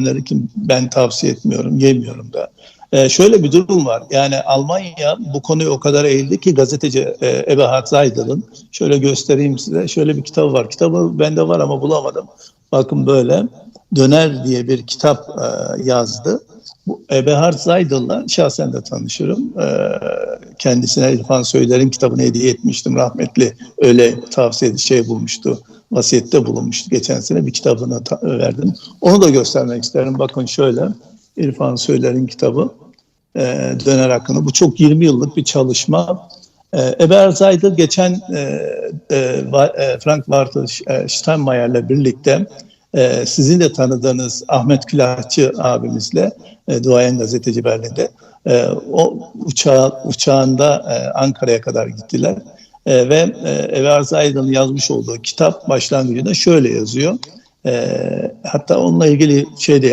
ürünleri ki ben tavsiye etmiyorum, yemiyorum da. Ee, şöyle bir durum var. Yani Almanya bu konuya o kadar eğildi ki gazeteci e, Eberhard Seidel'ın şöyle göstereyim size. Şöyle bir kitabı var. Kitabı bende var ama bulamadım. Bakın böyle Döner diye bir kitap e, yazdı. Bu Eberhard Seidel'la şahsen de tanışırım. E, kendisine İrfan Söyler'in kitabını hediye etmiştim. Rahmetli öyle tavsiye şey bulmuştu. Vasiyette bulunmuştu. Geçen sene bir kitabını ta- verdim. Onu da göstermek isterim. Bakın şöyle. İrfan Söyler'in kitabı e, döner hakkında. Bu çok 20 yıllık bir çalışma. E, Eber Zaydel geçen e, e, e, Frank Walter e, Steinmeier'le birlikte e, sizin de tanıdığınız Ahmet Külahçı abimizle e, duayen gazeteci Berlin'de e, o uçağı, uçağında e, Ankara'ya kadar gittiler. E, ve e, Eber Zaydel'in yazmış olduğu kitap başlangıcında şöyle yazıyor. E, hatta onunla ilgili şey de